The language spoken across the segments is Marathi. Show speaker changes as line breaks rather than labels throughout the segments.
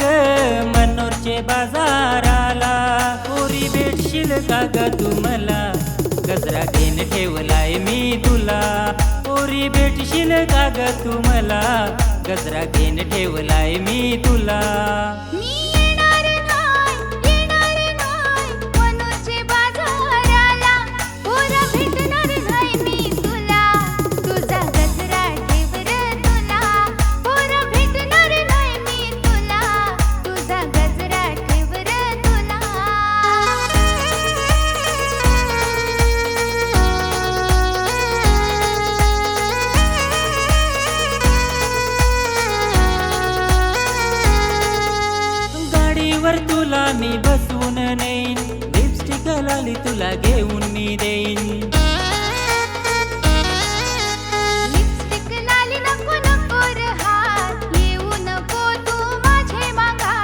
ग मनोरचे बाजाराला. पोरी भेटशील का ग तू मला गजरा घेऊन ठेवलाय मी तुला. पोरी भेटशील का ग तू मला गजरा घेऊन ठेवलाय मी तुला.
मी
बसवून नेईन. लिपस्टिक लाली तुला घेऊन मी देईन.
लिपस्टिक लाली नको नको र हात येऊ नको तू माझे मागा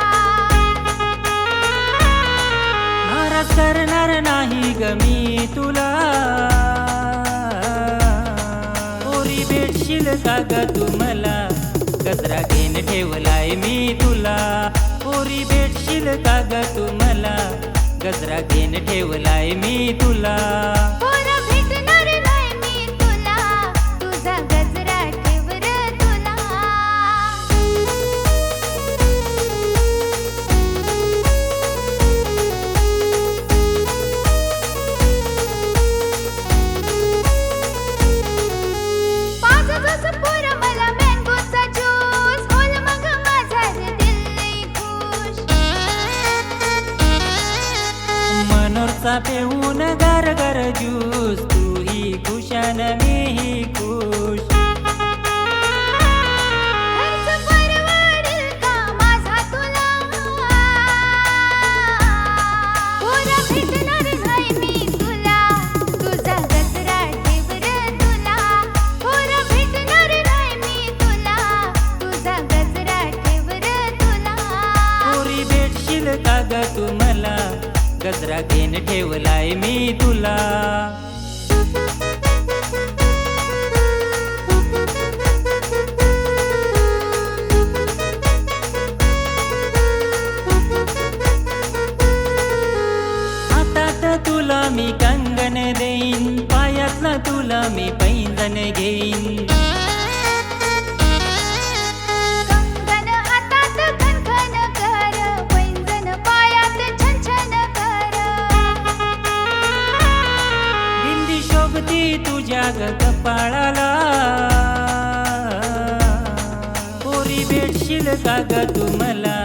नाराज करणार नाही ग मी तुला. पोरी भेटशील का ग तू मला? गजरा घेऊन ठेवलाय मी तुला. पोरी भेटशील का ग तू मला गजरा घेन ठेवलाय मी तुला. हो
मनोरचा गजरा
ठेवलाय मी तुला. बिंदी तुझ्या गपाळाला पोरी भेटशील का ग तू मला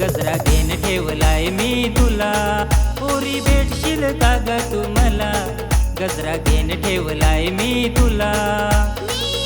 गजरा घेऊन ठेवलाय मी तुला. पोरी भेटशील का ग तू मला गजरा घेऊन ठेवलाय मी तुला.
मी